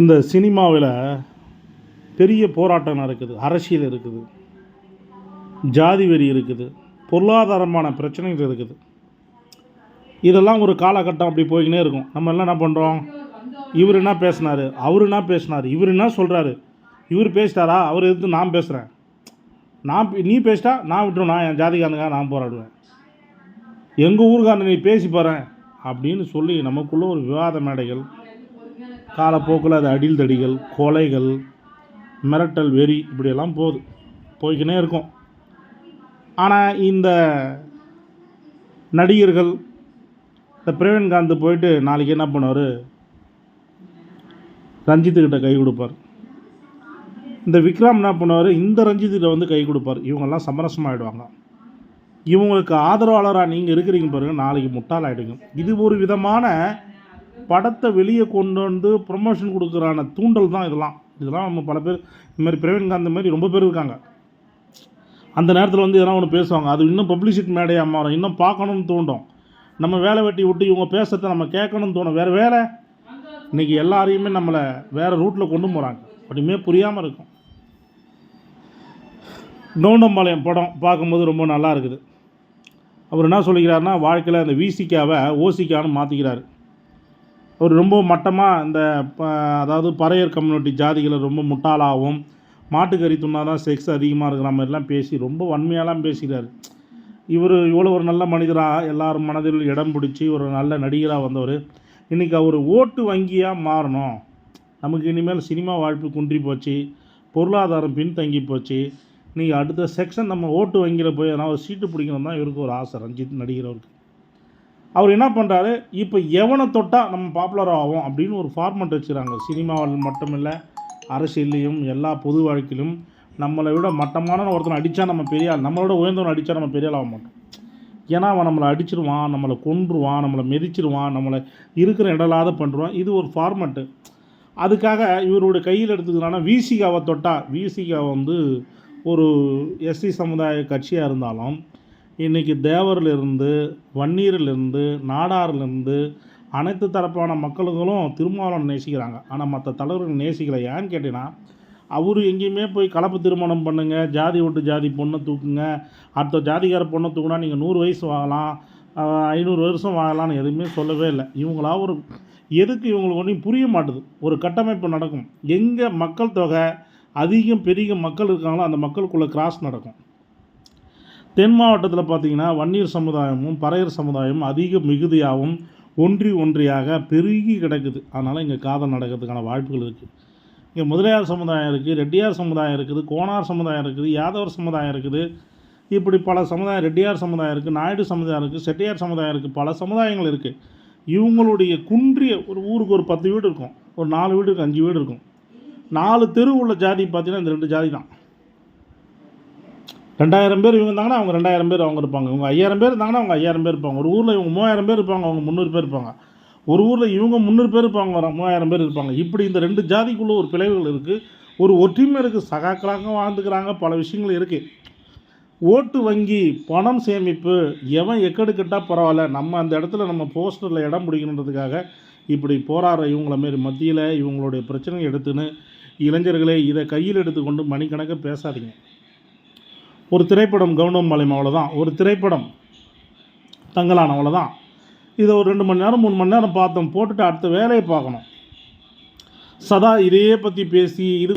இந்த சினிமாவில் பெரிய போராட்டம் நடக்குது. அரசியல் இருக்குது. ஜாதி வெறி இருக்குது. பொருளாதாரமான பிரச்சனைகள் இருக்குது. இதெல்லாம் ஒரு காலகட்டம் அப்படி போய்கினே இருக்கும். நம்ம எல்லாம் என்ன பண்ணுறோம் இவர் என்ன பேசினார்? அவர் என்ன பேசினார்? இவர் என்ன சொல்கிறாரு இவர் பேசிட்டாரா? அவர் எதிர்த்து நான் பேசுகிறேன் நான் நீ பேசிட்டா நான் விட்டுருவேன். நான் என் ஜாதிக்காரனுக்காக நான் போராடுவேன். எங்கள் ஊருக்காரன் நீ பேசி போகிறேன் அப்படின்னு சொல்லி நமக்குள்ளே ஒரு விவாத மேடைகள் காலப்போக்கில் அது அடில் தடிகள் கொலைகள் மிரட்டல் வெறி இப்படியெல்லாம் போகுது. போய்கினே இருக்கும். ஆனால் இந்த நடிகர்கள் இந்த பிரவீன்காந்த் போயிட்டு நாளைக்கு என்ன பண்ணுவார்? ரஞ்சித்துக்கிட்ட கை கொடுப்பார். இந்த விக்ரம் என்ன பண்ணுவார்? இந்த ரஞ்சித்துக்கிட்ட வந்து கை கொடுப்பார். இவங்கெல்லாம் சமரசமாகிடுவாங்க இவங்களுக்கு ஆதரவாளராக நீங்கள் இருக்கிறீங்க பாருங்கள் நாளைக்கு முட்டாள் ஆகிடுங்க இது ஒரு விதமான படத்தை வெளியே கொண்டு வந்து ப்ரொமோஷன் கொடுக்குறான தூண்டல் தான் இதெல்லாம். இதெல்லாம் நம்ம பல பேர் இந்த மாதிரி பிரவீன்காந்த் மாதிரி ரொம்ப பேர் இருக்காங்க. அந்த நேரத்தில் வந்து எதனா ஒன்று பேசுவாங்க. அது இன்னும் பப்ளிசிட்டி மேடையாக மாறும். இன்னும் பார்க்கணும்னு தூண்டும். நம்ம வேலை வெட்டி விட்டு இவங்க பேசுகிறத நம்ம கேட்கணும்னு தோணும். வேறு வேலை. இன்றைக்கி எல்லாரையுமே நம்மளை வேறு ரூட்டில் கொண்டு போகிறாங்க அப்படியுமே புரியாமல் இருக்கும். கவுண்டம்பாளையம் படம் பார்க்கும்போது ரொம்ப நல்லா இருக்குது. அவர் என்ன சொல்லிக்கிறாருன்னா வாழ்க்கையில் அந்த விசிக்காவை ஓசிக்கான்னு மாற்றிக்கிறாரு அவர் ரொம்ப மட்டமாக இந்த ப அதாவது பறையர் கம்யூனிட்டி ஜாதிகளை ரொம்ப முட்டாளாகவும் மாட்டுக்கறி துண்ணா தான் செக்ஸ் அதிகமாக இருக்கிற மாதிரிலாம் பேசி ரொம்ப வன்மையாலாம் பேசுகிறார் இவர் இவ்வளோ ஒரு நல்ல மனிதராக எல்லாரும் மனதில் இடம் பிடிச்சி ஒரு நல்ல நடிகராக வந்தவர். இன்றைக்கி அவர் ஓட்டு வங்கியாக மாறணும். நமக்கு இனிமேல் சினிமா வாழ்ப்பு குன்றி போச்சு பொருளாதாரம் பின்தங்கி போச்சு. நீங்கள் அடுத்த செக்ஷன் நம்ம ஓட்டு வங்கியில் போய் எதனா ஒரு சீட்டு பிடிக்கணும் தான் இவருக்கு ஒரு ஆசை ரஞ்சித் நடிகர் அவருக்கு. அவர் என்ன பண்ணுறாரு இப்போ எவனை தொட்டால் நம்ம பாப்புலர் ஆகும் அப்படின்னு ஒரு ஃபார்மெட் வச்சுக்கிறாங்க. சினிமாவில் மட்டுமில்லை அரசியல்லையும் எல்லா பொது வாழ்க்கையிலும் நம்மளை விட மட்டமான ஒருத்தனை அடித்தா நம்ம பெரிய நம்மளோட உயர்ந்தவனை அடித்தா நம்ம பெரிய ஆக மாட்டோம். ஏன்னா அவன் நம்மளை அடிச்சிருவான் நம்மளை கொன்றுவான் நம்மளை மிதிச்சிருவான் நம்மளை இருக்கிற இடலாத பண்ணுறான் இது ஒரு ஃபார்மெட்டு அதுக்காக இவருடைய கையில் எடுத்துக்கிறானா விசிகாவை தொட்டா விசிகா வந்து ஒரு எஸ்சி சமுதாய கட்சியாக இருந்தாலும் இன்றைக்கி தேவரிலிருந்து வன்னீரிலிருந்து நாடாரிலிருந்து அனைத்து தரப்பான மக்களுங்களும் திருமாவளவன் நேசிக்கிறாங்க. ஆனால் மற்ற தலைவர்கள் நேசிக்கலை. ஏன்னு கேட்டீங்கன்னா அவர் எங்கேயுமே போய் கலப்பு திருமணம் பண்ணுங்கள் ஜாதி விட்டு ஜாதி பொண்ணை தூக்குங்க அடுத்த ஜாதிக்கார பொண்ணை தூக்குனா நீங்கள் நூறு வயசு வாங்கலாம் ஐநூறு வருஷம் வாங்கலாம்னு எதுவுமே சொல்லவே இல்லை. இவங்களா ஒரு எதுக்கு இவங்களுக்கு ஒன்றும் புரிய மாட்டுது? ஒரு கட்டமைப்பு நடக்கும். எங்கே மக்கள் தொகை அதிகம் பெரிய மக்கள் இருக்காங்களோ அந்த மக்களுக்குள்ளே கிராஸ் நடக்கும். தென் மாவட்டத்தில் பார்த்தீங்கன்னா வன்னியர் சமுதாயமும் பறையர் சமுதாயமும் அதிக மிகுதியாகவும் ஒன்றி ஒன்றியாக பெருகி கிடக்குது. அதனால் இங்கே காதல் நடக்கிறதுக்கான வாய்ப்புகள் இருக்குது இங்கே முதலியார் சமுதாயம் இருக்குது ரெட்டியார் சமுதாயம் இருக்குது கோனார் சமுதாயம் இருக்குது யாதவர் சமுதாயம் இருக்குது. இப்படி பல சமுதாயம் ரெட்டியார் சமுதாயம் இருக்குது நாயுடு சமுதாயம் இருக்குது செட்டியார் சமுதாயம் இருக்குது பல சமுதாயங்கள் இருக்குது இவங்களுடைய குன்றிய ஒரு ஊருக்கு ஒரு பத்து வீடு இருக்கும். ஒரு நாலு வீடு இருக்குது அஞ்சு வீடு இருக்கும். நாலு தெரு உள்ள ஜாதி பார்த்தீங்கன்னா இந்த ரெண்டு ஜாதி தான். ரெண்டாயிரம் பேர் இவங்க இருந்தாங்கன்னா அவங்க ரெண்டாயிரம் பேர் அவங்க இருப்பாங்க. இவங்க ஐயாயிரம் பேர் இருந்தாங்கன்னா அவங்க ஐயாயிரம் பேர் இருப்பாங்க. ஒரு ஊரில் இவங்க மூவாயிரம் பேர் இருப்பாங்க அவங்க முந்நூறு பேர் இருப்பாங்க. ஒரு ஊரில் இவங்க முந்நூறு பேர் இருப்பாங்க ஒரு மூவாயிரம் பேர் இருப்பாங்க. இப்படி இந்த ரெண்டு ஜாதிக்குள்ளே ஒரு பிளவுகள் இருக்குது ஒரு ஒற்றுமை இருக்குது சகாக்களாக வாழ்ந்துக்கிறாங்க. பல விஷயங்கள் இருக்குது ஓட்டு வங்கி பணம் சேமிப்பு எவன் எக்கடு கெட்டால் பரவாயில்ல. நம்ம அந்த இடத்துல நம்ம போஸ்டரில் இடம் பிடிக்கணுன்றதுக்காக இப்படி போராடுற இவங்கள மாரி மத்தியில் இவங்களுடைய பிரச்சனையை எடுத்துன்னு இளைஞர்களே இதை கையில் எடுத்துக்கொண்டு மணிக்கணக்காக பேசாதீங்க. ஒரு திரைப்படம் கவுண்டம் மலையம் அவ்வளோதான் ஒரு திரைப்படம் தங்கலான் அவ்வளோதான் இதை ஒரு ரெண்டு மணி நேரம் மூணு மணி நேரம் பார்த்தோம். போட்டுட்டு அடுத்த வேலையை பார்க்கணும். சதா இதையே பற்றி பேசி இது